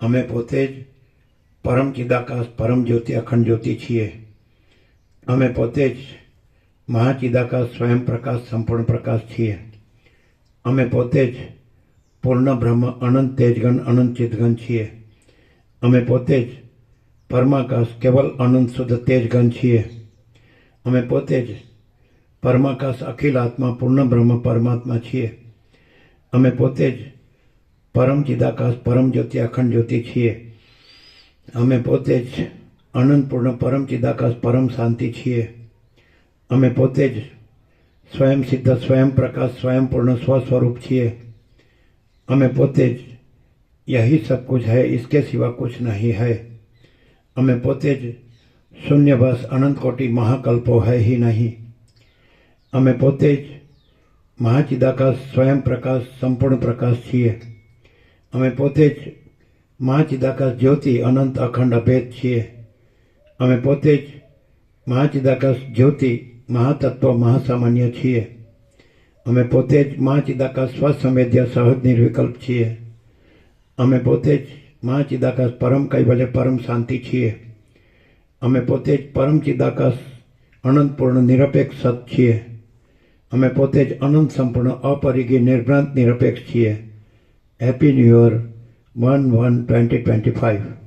અમે પોતે જ પરમ ચિદાકાશ પરમ જ્યોતિ અખંડ જ્યોતિ છીએ અમે પોતે જ મહાચિદાકાશ સ્વયં પ્રકાશ સંપૂર્ણ પ્રકાશ છીએ અમે પોતે જ પૂર્ણ બ્રહ્મ અનંત તેજગન અનંત ચિદગન છીએ અમે પોતે જ પરમાકાશ કેવલ અનંત શુદ્ધ તેજગન છીએ અમે પોતે જ પરમાકાશ અખિલ આત્મા પૂર્ણ બ્રહ્મ પરમાત્મા છીએ અમે પોતે જ પરમ ચિદાકાશ પરમ જ્યોતિ અખંડ જ્યોતિ છીએ અમે પોતે જ અનંત પૂર્ણ પરમ ચિદાકાશ પરમ શાંતિ છીએ અમે પોતે જ સ્વયં સિદ્ધ સ્વયં પ્રકાશ સ્વયં પૂર્ણ સ્વ સ્વરૂપ છીએ અમે પોતે જ यही सब कुछ है इसके सिवा कुछ नहीं है हमें पोते જ शून्य बस अनंत कोटि महाकल्पो है ही नहीं हमें પોતે જ મહાચિદાકાશ સ્વયં પ્રકાશ સંપૂર્ણ પ્રકાશ છીએ અમે પોતે જ મહાચિદાકાશ જ્યોતિ અનંત અખંડ અભેદ છીએ અમે પોતે જ મહાચિદાકાશ જ્યોતિ મહાતત્વ મહાસામાન્ય છીએ અમે પોતે જ મહાચિદાકાશ સ્વસંવેદ્ય સહજ નિર્વિકલ્પ છીએ અમે પોતે જ મહાચિદાકાશ પરમ કૈવલ્ય પરમ શાંતિ છીએ અમે પોતે જ પરમ ચિદાકાશ અનંત પૂર્ણ નિરપેક્ષ સત છીએ અમે પોતે જ અનંત સંપૂર્ણ અપરિગી નિર્ભ્રાંત નિરપેક્ષ છીએ Happy New Year 1 1 2025.